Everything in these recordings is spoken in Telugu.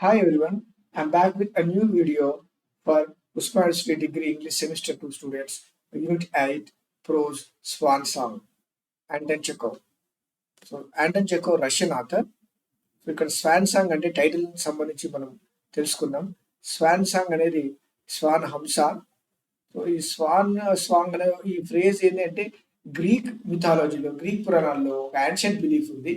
Hi everyone, I'm back with a new video for Usman University Degree English Semester 2 students, Unit 8, Prose, Swan Song, Anton Chekhov. So Anton Chekhov Russian author so ఇక్కడ స్వాన్ సాంగ్ అంటే టైటిల్ సంబంధించి మనం తెలుసుకుందాం. స్వాన్ సాంగ్ అనేది స్వాన్ హంస సో ఈ స్వాన్ సాంగ్ అనే ఈ ఫ్రేజ్ ఏంటంటే గ్రీక్ మిథాలజీలో గ్రీక్ పురాణాల్లో ఒక యాన్షియంట్ బిలీఫ్ ఉంది.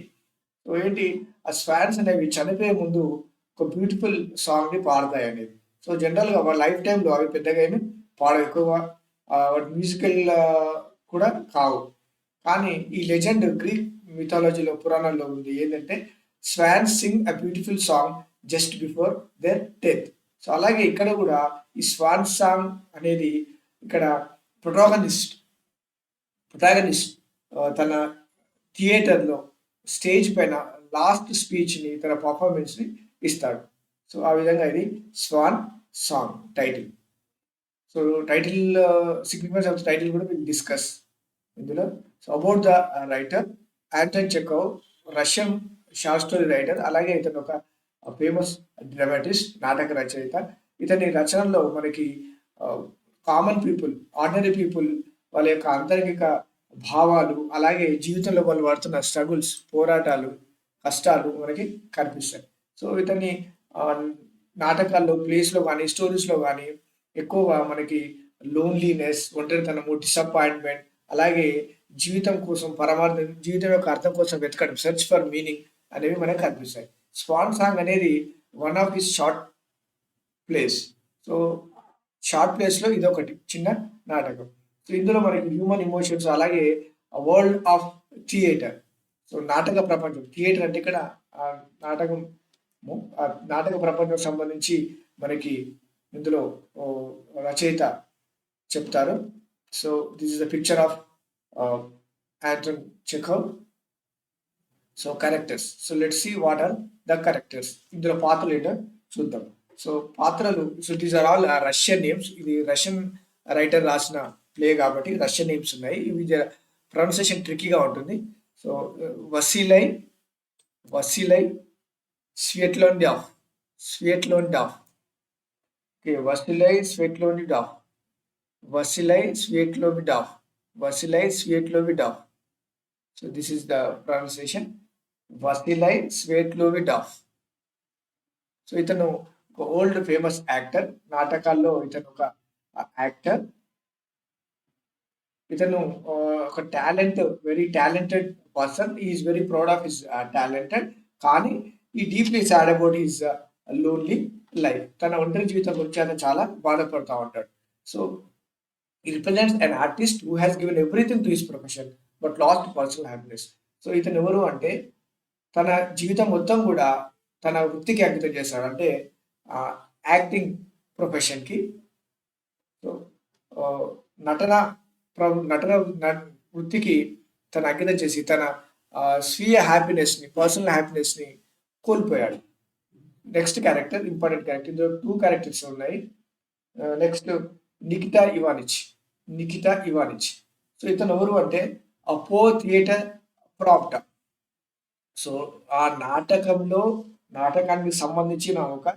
సో ఏంటి? ఆ స్వాన్స్ అనేవి చనిపోయే ముందు ఒక బ్యూటిఫుల్ సాంగ్ని పాడతాయి అనేది సో జనరల్గా వాళ్ళ లైఫ్ టైంలో అవి పెద్దగా ఏమి పాడ ఎక్కువ వాటి మ్యూజికల్ కూడా కావు. కానీ ఈ లెజెండ్ గ్రీక్ మిథాలజీలో పురాణంలో ఉంది. ఏంటంటే swan sing a beautiful song just before their death so అలాగే ఇక్కడ కూడా ఈ స్వాన్ సాంగ్ అనేది ఇక్కడ ప్రొటాగనిస్ట్ ప్రొటాగనిస్ట్ తన థియేటర్లో స్టేజ్ పైన లాస్ట్ స్పీచ్ని తన పర్ఫార్మెన్స్ని ఇస్తాడు. సో ఆ విధంగా ఇది swan song title. So title significance of title కూడా విల్ డిస్కస్ ఇందులో. So about the writer Anton Chekhov Russian short story writer అలాగే ఇతను ఒక ఫేమస్ డ్రామాటిస్ట్ నాటక రచయిత. ఇతని రచనల్లో మనకి కామన్ పీపుల్ ఆర్డినరీ పీపుల్ వాళ్ళ యొక్క అంతర్గిక భావాలు అలాగే జీవితంలో వాళ్ళు పడుతున్న స్ట్రగుల్స్ పోరాటాలు కష్టాలు మనకి కనిపిస్తాయి. సో ఇతన్ని నాటకాల్లో ప్లేస్లో కానీ స్టోరీస్లో కానీ ఎక్కువగా మనకి లోన్లీనెస్ ఒంటరితనము డిసప్పాయింట్మెంట్ అలాగే జీవితం కోసం పరమార్థం జీవితం యొక్క అర్థం కోసం వెతకడం సెర్చ్ ఫర్ మీనింగ్ అనేవి మనకు కనిపిస్తాయి. స్వాన్ సాంగ్ అనేది one of the short plays so short ప్లేస్లో ఇదొకటి చిన్న నాటకం. సో ఇందులో మనకి హ్యూమన్ ఇమోషన్స్ అలాగే వరల్డ్ ఆఫ్ థియేటర్ సో నాటక ప్రపంచం థియేటర్ అంటే ఇక్కడ నాటకం నాటక ప్రపంచం సంబంధించి మనకి ఇందులో రచయిత చెప్తారు. So this is the picture of Anton Chekhov so characters. So let see what are the characters. ఇందులో పాత్రలు ఏంటో చూద్దాం. సో పాత్రలు so these are all Russian names. ఇది రష్యన్ రైటర్ రాసిన ప్లే కాబట్టి రష్యన్ నేమ్స్ ఉన్నాయి. ఇవి ప్రొనౌన్సియేషన్ ట్రిక్కీగా ఉంటుంది. So Vasily Vasily Svetlovidov Svetlovidov okay Vasily Svetlovidov Vasily Svetlovidov Vasily Svetlovidov so this is the pronunciation Vasily Svetlovidov so ఇతను ఒక ఓల్డ్ ఫేమస్ యాక్టర్ నాటకాల్లో ఇతను ఒక యాక్టర్ ఇతను ఒక talent very talented person is very proud of his talented కానీ ఈ deeply sad about his lonely life తన ఒంటరి జీవితం గురించి అతను చాలా బాధపడుతూ ఉంటాడు. So He represents artist artist who has given everything to his profession but lost personal so ఇతను ఎవరు అంటే తన జీవితం మొత్తం కూడా తన వృత్తికి అంకితం చేస్తాడు అంటే యాక్టింగ్ ప్రొఫెషన్కి సో నటన నటన వృత్తికి తన అంకితం చేసి తన స్వీయ హ్యాపీనెస్ని పర్సనల్ హ్యాపీనెస్ని కోల్పోయాడు. నెక్స్ట్ క్యారెక్టర్ ఇంపార్టెంట్ క్యారెక్టర్ ఇందులో టూ క్యారెక్టర్స్ ఉన్నాయి. Next Nikita Ivanitch Nikita Ivanitch so ఇతను ఎవరు అంటే అపో థియేటర్ ప్రాప్ట సో ఆ నాటకంలో నాటకానికి సంబంధించిన ఒక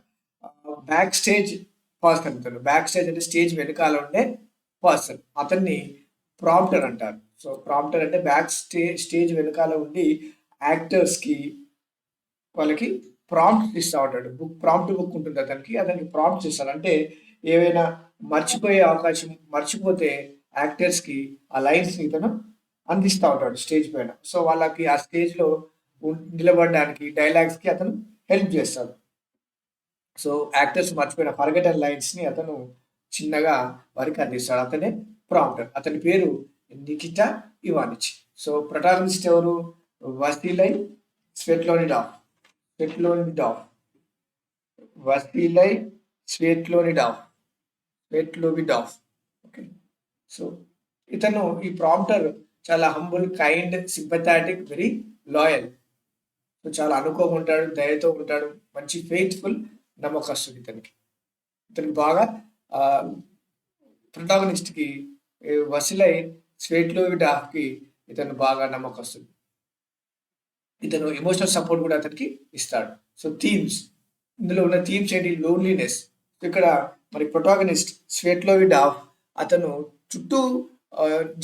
బ్యాక్ స్టేజ్ పర్సన్ ఇతను. బ్యాక్ స్టేజ్ అంటే స్టేజ్ వెనకాల ఉండే పర్సన్ అతన్ని ప్రాంప్టర్ అంటారు. సో ప్రాంప్టర్ అంటే బ్యాక్ స్టే స్టేజ్ వెనకాల ఉండి యాక్టర్స్కి వాళ్ళకి ప్రాంప్ట్ ఇస్తా ఉంటాడు బుక్ ప్రాంప్ట్ బుక్ ఉంటుంది అతనికి అతనికి ప్రాంప్ట్ చేస్తాడు అంటే ఏవైనా మర్చిపోయే అవకాశం మర్చిపోతే యాక్టర్స్కి ఆ లైన్స్ని ఇతను అందిస్తూ ఉంటాడు స్టేజ్ పైన. సో వాళ్ళకి ఆ స్టేజ్లో నిలబడడానికి డైలాగ్స్కి అతను హెల్ప్ చేస్తాడు. సో యాక్టర్స్ మర్చిపోయిన ఫర్గటన్ లైన్స్ని అతను చిన్నగా వారికి అందిస్తాడు. అతనే ప్రాంప్టర్ అతని పేరు నికిటా ఇవానిచ్. సో ప్రొటాగనిస్ట్ ఎవరు? Vasily Svetlovidov Svetlovidov Vasily Svetlovidov of okay so ఇతను ఈ ప్రాంప్టర్ చాలా humble kind sympathetic very loyal so చాలా అనుకో ఉంటాడు దయతో ఉంటాడు మంచి ఫెయిత్ఫుల్ నమ్మకస్తుడు ఇతనికి. ఇతనికి బాగా ప్రొటాగనిస్ట్కి వసిలై స్వేట్లోవిడాఫ్కి ఇతను బాగా నమ్మకస్తుంది ఇతను ఎమోషనల్ సపోర్ట్ కూడా అతనికి ఇస్తాడు. సో థీమ్స్ ఇందులో ఉన్న థీమ్స్ ఏంటి? లోన్లీనెస్ ఇక్కడ మరి ప్రొటాగనిస్ట్ స్వేట్లోవి ఆఫ్ అతను చుట్టూ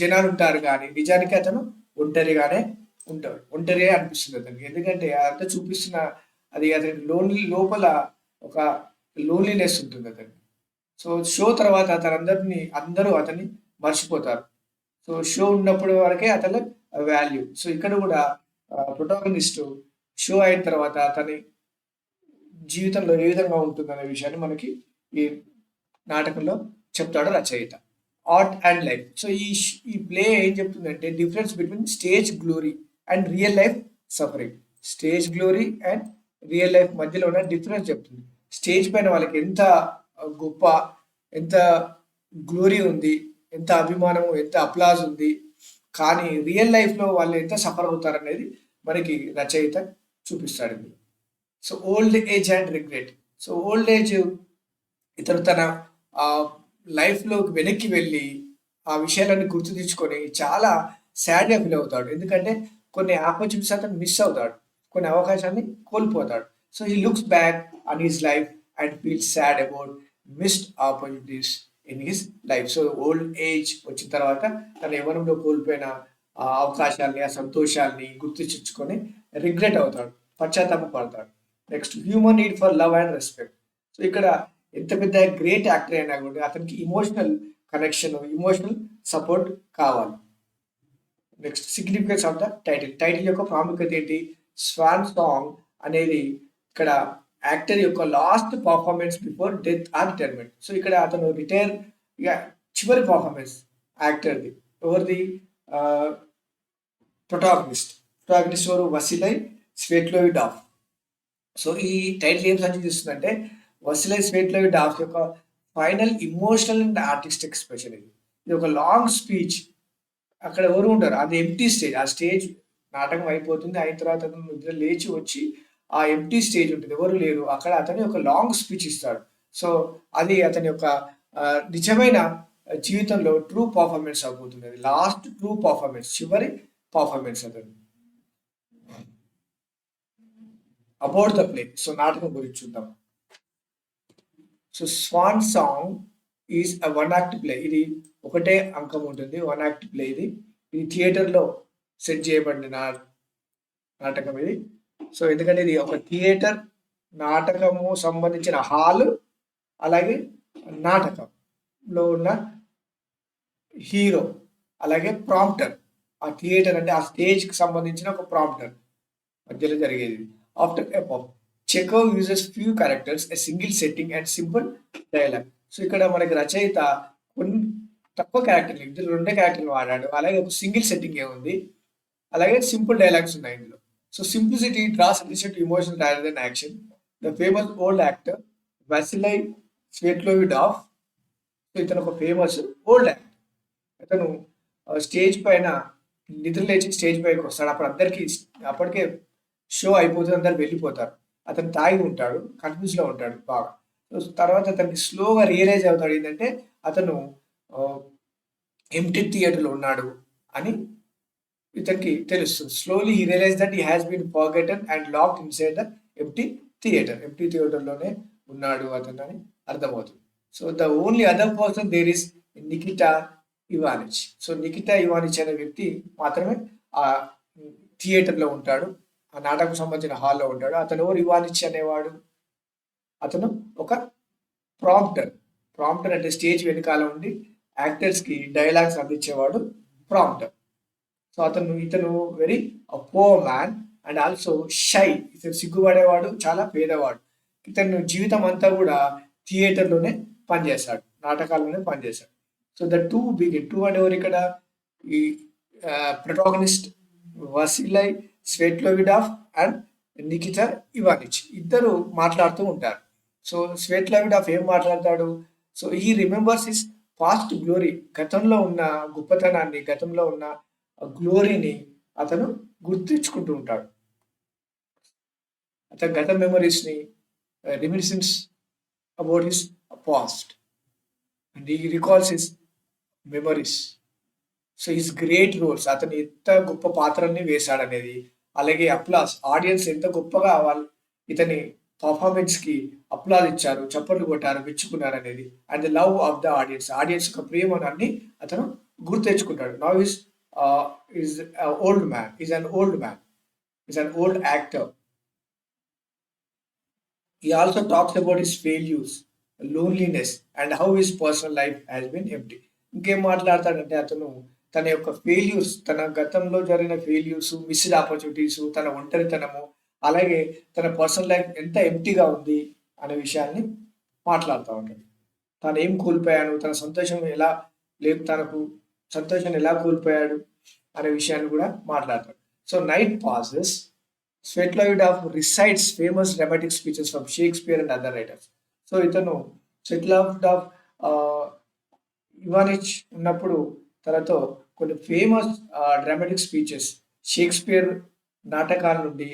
జనాలు ఉంటారు కానీ నిజానికి అతను ఒంటరిగానే ఉంటాడు. ఒంటరి అనిపిస్తుంది అతనికి. ఎందుకంటే అదంతా చూపిస్తున్న అది అతని లోన్లీ లోపల ఒక లోన్లీనెస్ ఉంటుంది అతనికి. సో షో తర్వాత అతనందరిని అందరూ అతన్ని మర్చిపోతారు. సో షో ఉన్నప్పుడు వరకే అతని వాల్యూ సో ఇక్కడ కూడా ప్రొటాగనిస్ట్ షో అయిన తర్వాత అతని జీవితంలో ఏ విధంగా ఉంటుందనే విషయాన్ని మనకి ఈ నాటకంలో చెప్తాడు రచయిత. ఆర్ట్ అండ్ లైఫ్ సో ఈ ఈ ప్లే ఏం చెప్తుందంటే difference between stage glory and real life suffering stage glory and real life మధ్యలో ఉన్న డిఫరెన్స్ చెప్తుంది. స్టేజ్ పైన వాళ్ళకి ఎంత గొప్ప ఎంత గ్లోరీ ఉంది ఎంత అభిమానము ఎంత అప్లాజ్ ఉంది కానీ రియల్ లైఫ్లో వాళ్ళు ఎంత సఫర్ అవుతారు అనేది మనకి రచయిత చూపిస్తాడు. So old age and regret so old age ఇతను తన ఆ లైఫ్లో వెనక్కి వెళ్ళి ఆ విషయాలను గుర్తు తెచ్చుకొని చాలా సాడ్గా ఫీల్ అవుతాడు. ఎందుకంటే కొన్ని ఆపర్చునిటీస్ అతను మిస్ అవుతాడు. కొన్ని అవకాశాన్ని కోల్పోతాడు. So he looks back on his life and feel sad about missed opportunities in his life so old age వచ్చిన తర్వాత తన యవనంలో కోల్పోయిన ఆ అవకాశాల్ని ఆ సంతోషాల్ని గుర్తించుకొని రిగ్రెట్ అవుతాడు పశ్చాత్తాప పడతాడు next human need for love and respect so ఇక్కడ ఎంత పెద్ద గ్రేట్ యాక్టర్ అయినా కూడా అతనికి ఇమోషనల్ కనెక్షన్ ఇమోషనల్ సపోర్ట్ కావాలి. Next significance of the title title యొక్క ప్రాముఖ్యత ఏంటి? స్వాన్ సాంగ్ అనేది ఇక్కడ యాక్టర్ యొక్క last performance before death or retirement. So ఇక్కడ అతను రిటైర్ ఇక చివరి పర్ఫార్మెన్స్ యాక్టర్ది. ఎవరిది? ప్రొటాగనిస్ట్. ప్రొటాగనిస్ట్ ఎవరు? వసిలై స్వేట్లోవి డాఫ్ సో ఈ టైటిల్ ఏం సూచిస్తుందంటే వసిలై స్వేట్లోవి డాఫ్ యొక్క final emotional and artist expression ఇది. ఇది ఒక లాంగ్ స్పీచ్. అక్కడ ఎవరు ఉంటారు? అది ఎంటీ స్టేజ్. ఆ స్టేజ్ నాటకం అయిపోతుంది. అయిన తర్వాత అతను నిద్ర లేచి వచ్చి ఆ ఎంటీ స్టేజ్ ఉంటుంది. ఎవరు లేరు. అక్కడ అతని ఒక లాంగ్ స్పీచ్ ఇస్తాడు. సో అది అతని యొక్క నిజమైన జీవితంలో ట్రూ పర్ఫార్మెన్స్ అవుతుంది లాస్ట్ ట్రూ పర్ఫార్మెన్స్ చివరి పర్ఫార్మెన్స్ అతను. అబౌట్ ద ప్లే సో నాటకం గురించి చూద్దాం. So swan song is a one act play ఇది ఒకటే అంకం ఉంటుంది. వన్ యాక్ట్ ప్లే ఇది. ఇది థియేటర్లో సెట్ చేయబడిన నాటకం ఇది. సో ఎందుకంటే ఇది ఒక థియేటర్ నాటకము సంబంధించిన హాల్ అలాగే నాటకంలో ఉన్న హీరో అలాగే ప్రాంప్టర్. ఆ థియేటర్ అంటే ఆ స్టేజ్కి సంబంధించిన ఒక ప్రాంప్టర్. మధ్యలో జరిగేది. After ఎపాప్ Chekhov uses few characters a single setting and simple dialogue so ఇక్కడ మనకి రచయిత కొన్ని తక్కువ క్యారెక్టర్లు ఇందులో రెండే క్యారెక్టర్లు వాడాడు. అలాగే ఒక సింగిల్ సెట్టింగ్ ఉంది. అలాగే సింపుల్ డైలాగ్స్ ఉన్నాయి ఇందులో. So simplicity draws attention emotion rather than action the famous old actor Vasily Svetlovidov so ఇతను ఒక ఫేమస్ ఓల్డ్ యాక్టర్ అతను uh, స్టేజ్ పైన నిద్ర లేచి స్టేజ్ పైకి వస్తాడు. అప్పుడు అందరికీ అప్పటికే షో అయిపోతుంది అందరు వెళ్ళిపోతారు. అతను తాగి ఉంటాడు కన్ఫ్యూజ్లో ఉంటాడు బాగా. సో తర్వాత అతనికి స్లోగా రియలైజ్ అవుతాడు ఏంటంటే అతను uh, ఎంటీ థియేటర్లో ఉన్నాడు అని ఇతనికి తెలుస్తుంది. Slowly he realize that he has been forgotten and locked inside the empty theatre empty థియేటర్లోనే ఉన్నాడు అతను అని అర్థమవుతుంది. So the only other person there is Nikita Ivanich so Nikita Ivanich అనే వ్యక్తి మాత్రమే ఆ థియేటర్లో ఉంటాడు. ఆ నాటకం సంబంధించిన హాల్లో ఉంటాడు. అతను ఎవరు? ఇవానిచ్ అనేవాడు. అతను ఒక ప్రాంప్టర్ ప్రాంప్టర్ అంటే స్టేజ్ వెనకాల ఉండి యాక్టర్స్కి డైలాగ్స్ అందించేవాడు ప్రాంప్టర్ సో అతను ఇతను వెరీ పో మ్యాన్ అండ్ ఆల్సో షై ఇతను సిగ్గుపడేవాడు చాలా పేదవాడు. ఇతను జీవితం అంతా కూడా థియేటర్లోనే పనిచేశాడు నాటకాల్లోనే పనిచేశాడు. So the two big two and ఎవరు ఇక్కడ ఈ protagonist Vasily Svetlovidov and Nikita Ivanich ఇద్దరు మాట్లాడుతూ ఉంటారు. సో స్వేట్లోవిడాఫ్ ఏం మాట్లాడతాడు? సో ఈ రిమెంబర్స్ ఇస్ పాస్ట్ గ్లోరీ గతంలో ఉన్న గొప్పతనాన్ని గతంలో ఉన్న గ్లోరీని అతను గుర్తించుకుంటూ ఉంటాడు. అతని గత మెమరీస్ని reminiscence about his past and he recalls his memories so his great roles అతను ఎంత గొప్ప పాత్రల్ని వేశాడనేది అలాగే అప్లాస్ ఆడియన్స్ ఎంత గొప్పగా వాళ్ళు ఇతని పర్ఫార్మెన్స్కి అప్లాజ్ ఇచ్చారు చప్పట్లు కొట్టారు మెచ్చుకున్నారు అనేది and the love of the audience audience యొక్క ప్రేమను అన్ని అతను గుర్తు తెచ్చుకుంటాడు now his is old man is an old man is an old actor. He also talks about his failures, loneliness, and how his personal life has been empty. ఇంకేం మాట్లాడతాడంటే అతను తన యొక్క ఫెయిల్యూర్స్ తన గతంలో జరిగిన ఫెయిల్యూర్స్ మిస్డ్ ఆపర్చునిటీస్ తన ఒంటరితనము అలాగే తన పర్సనల్ లైఫ్ ఎంత ఎంటీగా ఉంది అనే విషయాన్ని మాట్లాడుతూ ఉంటాడు తాను ఏం కోల్పోయాను తన సంతోషం ఎలా లేదు తనకు సంతోషాన్ని ఎలా కోల్పోయాడు అనే విషయాన్ని కూడా మాట్లాడతాడు. So night passes Svetlovidov recites famous dramatic speeches from Shakespeare and other writers so ఇతను స్వెట్లాయిడ్ ఆఫ్ ఇవానిచ్ ఉన్నప్పుడు తనతో కొన్ని ఫేమస్ డ్రామాటిక్ స్పీచెస్ షేక్స్పియర్ నాటకాల నుండి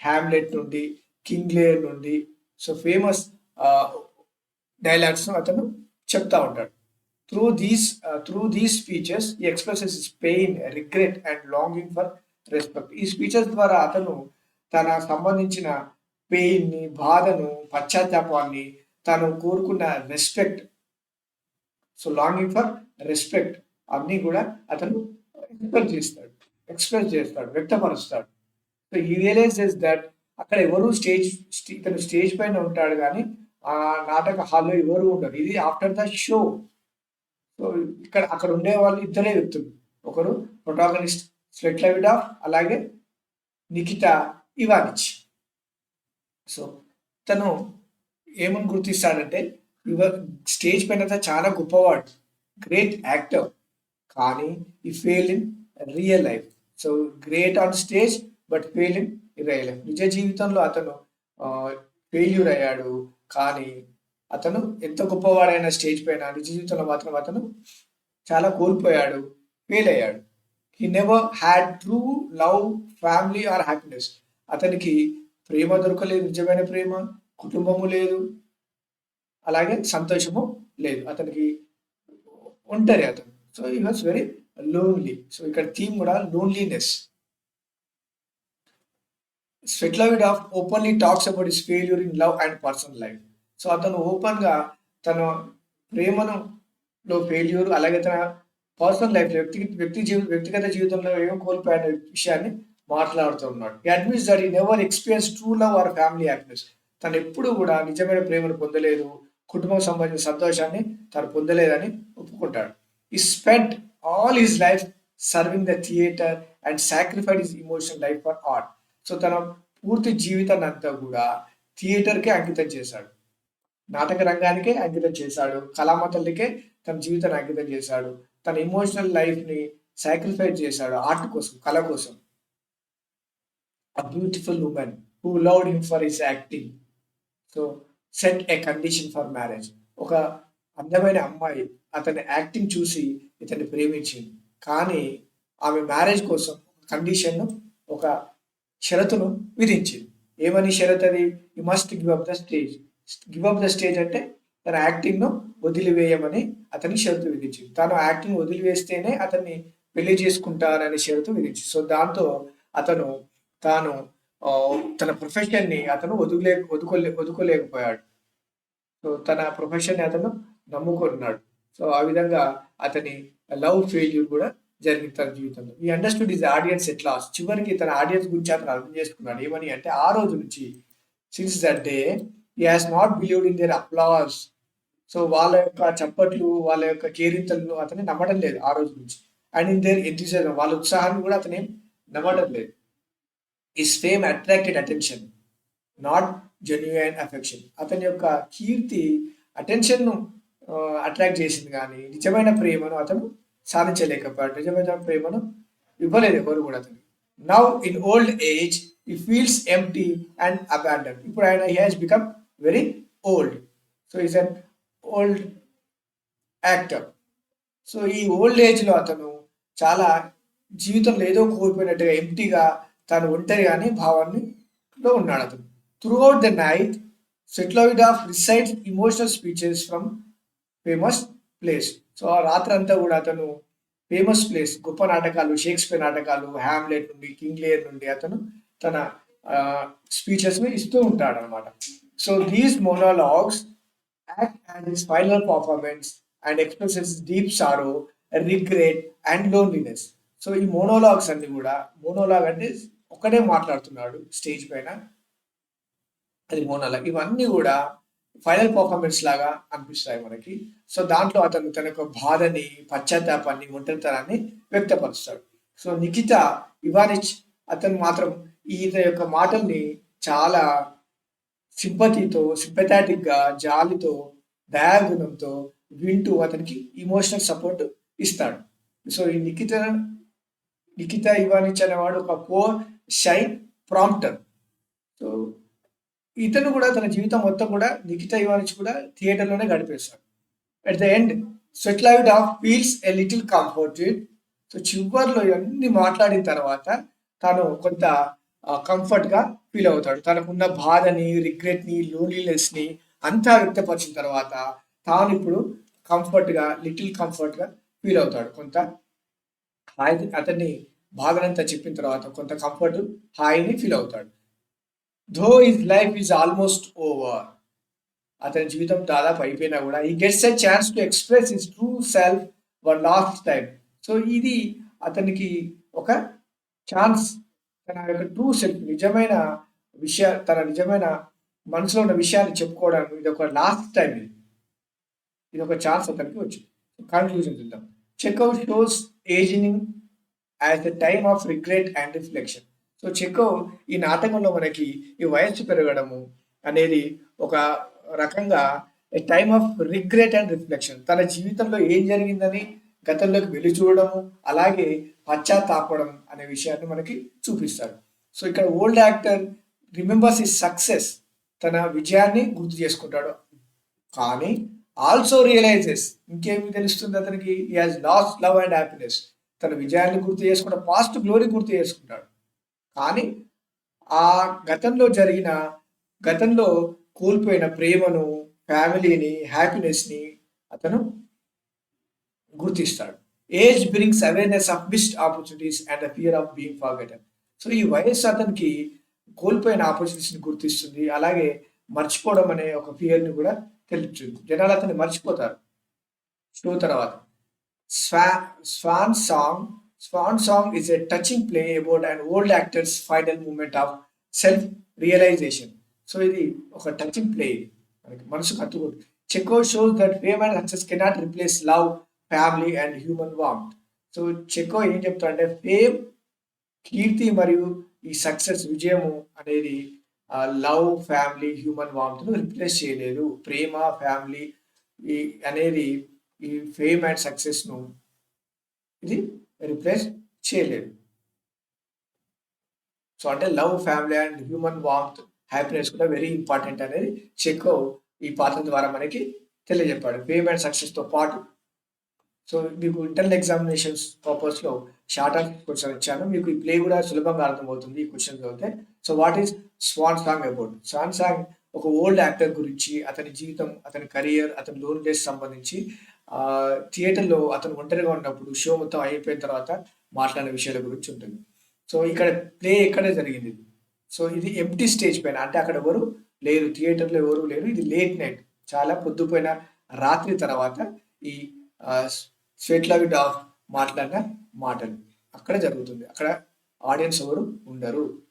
హ్యామ్లెట్ నుండి కింగ్ లేయర్ నుండి సో ఫేమస్ డైలాగ్స్ అతను చెప్తా ఉంటాడు. Through uh, through these speeches, he expresses his pain regret and longing for respect ఈ స్పీచెస్ ద్వారా అతను తన సంబంధించిన పెయిన్ని బాధను పశ్చాత్తాపాన్ని తను కోరుకున్న respect so longing for respect అన్నీ కూడా అతను ఎక్స్ప్రెస్ చేస్తాడు ఎక్స్ప్రెస్ చేస్తాడు వ్యక్తపరుస్తాడు. సో ఈ రియలైజెస్ దట్ అక్కడ ఎవరు స్టేజ్ ఇతను స్టేజ్ పైన ఉంటాడు కానీ ఆ నాటక హాల్లో ఎవరు ఉండరు. ఇది ఆఫ్టర్ ద షో సో ఇక్కడ అక్కడ ఉండే వాళ్ళు ఇద్దరే వ్యక్తులు ఒకరు ప్రొటాగనిస్ట్ స్వెట్లవిడా అలాగే నికితా ఇవానిచ్ సో తను ఏమని గుర్తిస్తాడంటే ఇవ స్టేజ్ పైన చాలా గొప్పవాడు గ్రేట్ యాక్టర్ కానీ he fail in real life so great on stage but fail in real life నిజ జీవితంలో అతను ఫెయిల్యూర్ అయ్యాడు కానీ అతను ఎంత గొప్పవాడైన స్టేజ్ పైన నిజ జీవితంలో మాత్రం అతను చాలా కోల్పోయాడు ఫెయిల్ అయ్యాడు. He never had true love family or happiness అతనికి ప్రేమ దొరకలేదు నిజమైన ప్రేమ కుటుంబము లేదు అలాగే సంతోషము లేదు. అతనికి ఒంటరి అతను. So he was very lonely so ఇక్కడ థీమ్ కూడా loneliness Svetlovidov openly talks about his failure in love and personal life so అతను ఓపెన్గా తన ప్రేమను లో ఫెయిల్యూర్ అలాగే తన పర్సనల్ లైఫ్ వ్యక్తి వ్యక్తి జీవి వ్యక్తిగత జీవితంలో ఏం కోల్పోయిన విషయాన్ని మాట్లాడుతూ ఉన్నాడు. He admits that he never experience true love or family happiness తను ఎప్పుడు కూడా నిజమైన ప్రేమను పొందలేదు కుటుంబం సంబంధించిన సంతోషాన్ని తను పొందలేదని ఒప్పుకుంటాడు. He spend all his life serving the theatre and sacrificed his emotional life for art so తన పూర్తి జీవితాన్ని అంతా కూడా థియేటర్కే అంకితం చేశాడు. నాటక రంగానికే అంకితం చేశాడు. కళామతల్లికే తన జీవితాన్ని అంకితం చేశాడు. తన ఎమోషనల్ లైఫ్ని సాక్రిఫైస్ చేశాడు ఆర్ట్ కోసం కళ కోసం. A beautiful woman who loved him for his acting so set a condition for marriage ఒక అందమైన అమ్మాయి అతని యాక్టింగ్ చూసి ఇతన్ని ప్రేమించింది. కానీ ఆమె మ్యారేజ్ కోసం కండిషన్ను ఒక షరతును విధించింది. ఏమని షరత్ అది you must give up the stage give up the stage అంటే తన యాక్టింగ్ను వదిలివేయమని అతని షరతు విధించింది. తాను యాక్టింగ్ వదిలివేస్తేనే అతన్ని పెళ్ళి చేసుకుంటానని షరతు విధించింది. సో దాంతో అతను తాను తన ప్రొఫెషన్ని అతను వదులే వదుకోలే వదుకోలేకపోయాడు. సో తన ప్రొఫెషన్ని అతను నమ్ముకున్నాడు. సో ఆ విధంగా అతని లవ్ ఫెయిల్యూర్ కూడా జరిగింది తన జీవితంలో. ఈ అండర్స్టూడ్ ఇస్ ఆడియన్స్ ఎట్లా చివరికి తన ఆడియన్స్ గురించి అతను అర్థం చేసుకున్నాడు. ఏమని అంటే ఆ రోజు నుంచి since that day he has not believed in their applause so వాళ్ళ యొక్క చప్పట్లు వాళ్ళ యొక్క కేరింతలను అతని నమ్మడం లేదు ఆ రోజు నుంచి. అండ్ ఇన్ దేర్ ఎంతూజియాజం వాళ్ళ ఉత్సాహాన్ని కూడా అతని నమ్మడం లేదు. His fame attracted attention not genuine affection అతని యొక్క కీర్తి అటెన్షన్ను అట్రాక్ట్ చేసింది కానీ నిజమైన ప్రేమను అతను సాధించలేకపోయాడు. నిజమైన ప్రేమను ఇవ్వలేదు ఎవరు కూడా అతను now in old age he feels empty and abandon ఇప్పుడు ఆయన he has become very old so he's an old actor so ఈ ఓల్డ్ ఏజ్లో అతను చాలా జీవితంలో ఏదో కోల్పోయినట్టుగా ఎంటీగా తను ఒంటరిగానే భావాన్ని లో ఉన్నాడు అతను. Throughout the night Svetlovidov recites emotional speeches from famous plays so ఆ రాత్రి అంతా కూడా అతను ఫేమస్ ప్లేస్ గొప్ప నాటకాలు షేక్స్పియర్ నాటకాలు హ్యామ్లెట్ నుండి కింగ్ లేయర్ నుండి అతను తన స్పీచెస్ ఇస్తూ ఉంటాడు అనమాట so these monologues act as his final performance and expresses deep sorrow regret and loneliness. So ఈ మోనోలాగ్స్ అన్ని కూడా మోనోలాగ్ అంటే ఒకటే మాట్లాడుతున్నాడు స్టేజ్ పైన. అది మోనోలాగ్ ఇవన్నీ కూడా ఫైనల్ పర్ఫార్మెన్స్ లాగా అనిపిస్తాయి మనకి. సో దాంట్లో అతను తన యొక్క బాధని పశ్చాత్తాపాన్ని ఒంటరితనాన్ని వ్యక్తపరుస్తాడు. సో నిఖిత ఇవానిచ్ అతను మాత్రం ఈయన యొక్క మాటల్ని చాలా సింపతితో సింపథాటిక్గా జాలితో దయాగుణంతో వింటూ అతనికి ఇమోషనల్ సపోర్ట్ ఇస్తాడు. సో ఈ నిఖిత నిఖిత ఇవానిచ్ అనేవాడు ఒక పోర్ షైన్ ప్రాంప్టర్ సో ఇతను కూడా తన జీవితం మొత్తం కూడా నిఖిత ఇవానిచ్ కూడా థియేటర్లోనే గడిపేస్తాడు at the end Svetlovidov feels a little comforted so చివరిలో ఇవన్నీ మాట్లాడిన తర్వాత తాను కొంత కంఫర్ట్గా ఫీల్ అవుతాడు. తనకున్న బాధని రిగ్రెట్ని లోన్లీనెస్ని అంతా వ్యక్తపరిచిన తర్వాత తాను ఇప్పుడు కంఫర్ట్గా లిటిల్ కంఫర్ట్గా ఫీల్ అవుతాడు. కొంత హాయి అతన్ని బాధనంతా చెప్పిన తర్వాత కొంత కంఫర్ట్ హాయిని ఫీల్ అవుతాడు. Though his life is almost over అతని జీవితం దాదాపు అయిపోయినా కూడా he gets a chance to express his true self for last time so ఇది అతనికి ఒక ఛాన్స్ తన యొక్క ట్రూ సెల్ఫ్ నిజమైన విషయ తన నిజమైన మనసులో ఉన్న విషయాన్ని చెప్పుకోవడానికి ఇది ఒక లాస్ట్ టైం ఇది. ఇది ఒక ఛాన్స్ అతనికి వచ్చింది. కన్క్లూజన్ చూద్దాం. Chekhov shows ageing as the time of regret and reflection so Chekhov ఈ నాటకంలో మనకి ఈ వయస్సు పెరగడము అనేది ఒక రకంగా time of regret and reflection తన జీవితంలో ఏం జరిగిందని గతంలోకి వెళ్ళి చూడడము అలాగే పశ్చాత్తాపడం అనే విషయాన్ని మనకి చూపిస్తారు సో ఇక్కడ ఓల్డ్ యాక్టర్ రిమెంబర్స్ ఈ సక్సెస్ తన విజయాన్ని గుర్తు చేసుకుంటాడు. కానీ ఆల్సో రియలైజెస్ ఇంకేమి తెలుస్తుంది అతనికి? He has lost love and happiness తన విజయాన్ని గుర్తు చేసుకుంటాడు పాస్ట్ గ్లోరీ గుర్తు చేసుకుంటాడు. కానీ ఆ గతంలో జరిగిన గతంలో కోల్పోయిన ప్రేమను ఫ్యామిలీని హ్యాపీనెస్ని అతను గుర్తిస్తాడు. Age brings awareness of missed opportunities and the fear of being forgotten so ఈ వయస్సు అతనికి కోల్పోయిన ఆపర్చునిటీస్ని గుర్తిస్తుంది. అలాగే మర్చిపోవడం అనే ఒక ఫియర్ని కూడా తెలుపుతుంది. జనాలు అతన్ని మర్చిపోతారు. షో తర్వాత స్వా swan song swan song is a touching play about and old actor's final moment of self realisation so ఇది ఒక టచింగ్ ప్లే మనకి మనసుకు హత్తుకుంటుంది. Chekhov shows that fame and success cannot replace love family and human warmth so Chekhov ఏం చెప్తాడంటే ఫేమ్ కీర్తి మరియు ఈ సక్సెస్ విజయము అనేది లవ్ ఫ్యామిలీ హ్యూమన్ వామ్త్ను రిప్లేస్ చేయలేదు. ప్రేమ ఫ్యామిలీ ఈ అనేది ఈ ఫేమ్ అండ్ సక్సెస్ను ఇది రిప్లేస్ చేయలేదు. సో అంటే love family and human warmth happiness కూడా వెరీ ఇంపార్టెంట్ అనేది చెక్కో ఈ పాత్ర ద్వారా మనకి తెలియజెప్పాడు. ఫేమ్ అండ్ సక్సెస్తో పాటు సో మీకు ఇంటర్నల్ ఎగ్జామినేషన్స్ పర్పస్లో షార్ట్ ఆఫ్ క్వశ్చన్ ఇచ్చాను. మీకు ఈ ప్లే కూడా సులభంగా అర్థమవుతుంది ఈ క్వశ్చన్ చదివితే. So what is swan song about swan song ఒక ఓల్డ్ యాక్టర్ గురించి అతని జీవితం అతని కెరియర్ అతని లోన్ డేస్ సంబంధించి థియేటర్లో అతను ఒంటరిగా ఉన్నప్పుడు షో మొత్తం అయిపోయిన తర్వాత మాట్లాడిన విషయాల గురించి ఉంటుంది. సో ఇక్కడ ప్లే ఎక్కడే జరిగింది? సో ఇది ఎంటీ స్టేజ్ పైన అంటే అక్కడ ఎవరు లేరు థియేటర్లో ఎవరు లేరు ఇది లేట్ నైట్ చాలా పొద్దుపోయిన రాత్రి తర్వాత ఈ స్వెట్లావిడ్ ఆఫ్ మాట్లాడిన మాటలు. అక్కడ జరుగుతుంది. అక్కడ ఆడియన్స్ ఎవరు ఉండరు.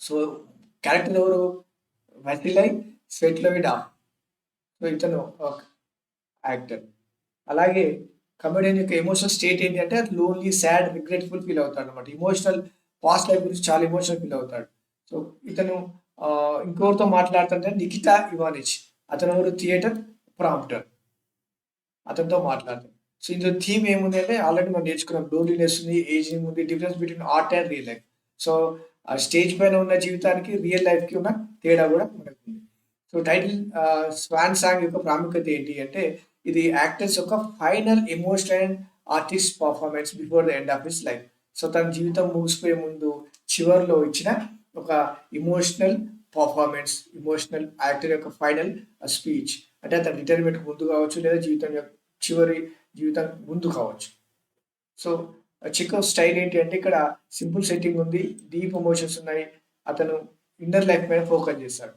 సో క్యారెక్టర్ ఎవరు? వసిలై స్వెట్లవిడ్ ఆఫ్ సో ఇతను యాక్టర్. అలాగే కమెడియన్ యొక్క ఎమోషనల్ స్టేట్ ఏంటి అంటే లోన్లీ సాడ్ రిగ్రెట్ఫుల్ ఫీల్ అవుతాడు అనమాట ఇమోషనల్ పాస్ట్ లైఫ్ గురించి చాలా ఎమోషనల్ ఫీల్ అవుతాడు. సో ఇతను ఇంకొకరితో మాట్లాడుతుంటే నిఖితా ఇవానిచ్. అతను ఎవరు? Theatre prompter. అతనితో మాట్లాడతాను సో ఇందులో థీమ్ ఏముంది అంటే ఆల్రెడీ మనం నేర్చుకున్నాం లోన్లీనెస్ ఉంది ఏజింగ్ ఉంది difference between art and real life so ఆ స్టేజ్ పైన ఉన్న జీవితానికి రియల్ లైఫ్కి ఉన్న తేడా కూడా మనకు సో టైటిల్ స్వాన్ సాంగ్ యొక్క ప్రాముఖ్యత ఏంటి అంటే ఇది యాక్టర్స్ యొక్క final emotional and artist performance before the end of his life so తన జీవితం ముగిసిపోయే ముందు చివరిలో ఇచ్చిన ఒక ఇమోషనల్ పర్ఫార్మెన్స్ ఇమోషనల్ యాక్టర్ యొక్క ఫైనల్ స్పీచ్ అంటే అతని రిటైర్మెంట్ ముందు కావచ్చు లేదా జీవితం యొక్క చివరి జీవితం ముందు కావచ్చు. సో చిక్క స్టైల్ ఏంటి అంటే ఇక్కడ సింపుల్ సెట్టింగ్ ఉంది డీప్ ఎమోషన్స్ ఉన్నాయి అతను ఇన్నర్ లైఫ్ మీద ఫోకస్ చేస్తాడు.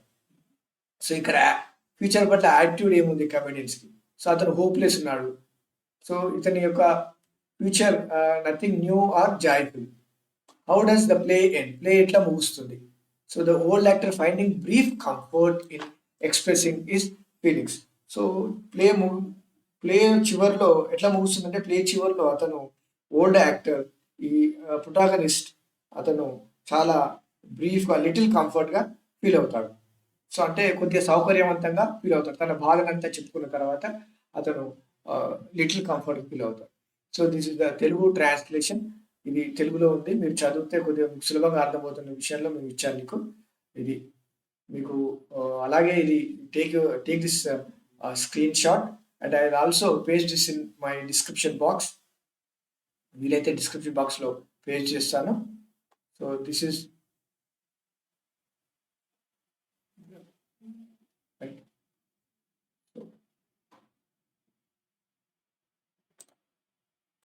సో ఇక్కడ ఫ్యూచర్ పట్ల యాటిట్యూడ్ ఏముంది కమెడియన్స్కి సో అతను హోప్లెస్ ఉన్నాడు. సో ఇతని యొక్క future nothing new or joyful how does the play end play ఎట్లా ముగుస్తుంది? So the old actor finding brief comfort in expressing his feelings so play play చివర్లో ఎట్లా ముగుస్తుందంటే ప్లే చివర్లో అతను ఓల్డ్ యాక్టర్ ఈ ప్రొటాగనిస్ట్ అతను చాలా బ్రీఫ్గా లిటిల్ కంఫర్ట్గా ఫీల్ అవుతాడు. సో అంటే కొద్దిగా సౌకర్యవంతంగా ఫీల్ అవుతాడు. తన బాధనంతా చెప్పుకున్న తర్వాత అతను లిటిల్ కంఫర్ట్ ఫీల్ అవుతాడు. So this is the Telugu translation ఇది తెలుగులో ఉంది. మీరు చదివితే కొద్దిగా సులభంగా అర్థమవుతున్న విషయంలో మేము ఇచ్చాను మీకు. ఇది మీకు అలాగే ఇది take take this screen shot and I also paste this in my description box వీలైతే డిస్క్రిప్షన్ బాక్స్లో పేస్ట్ చేస్తాను. So this is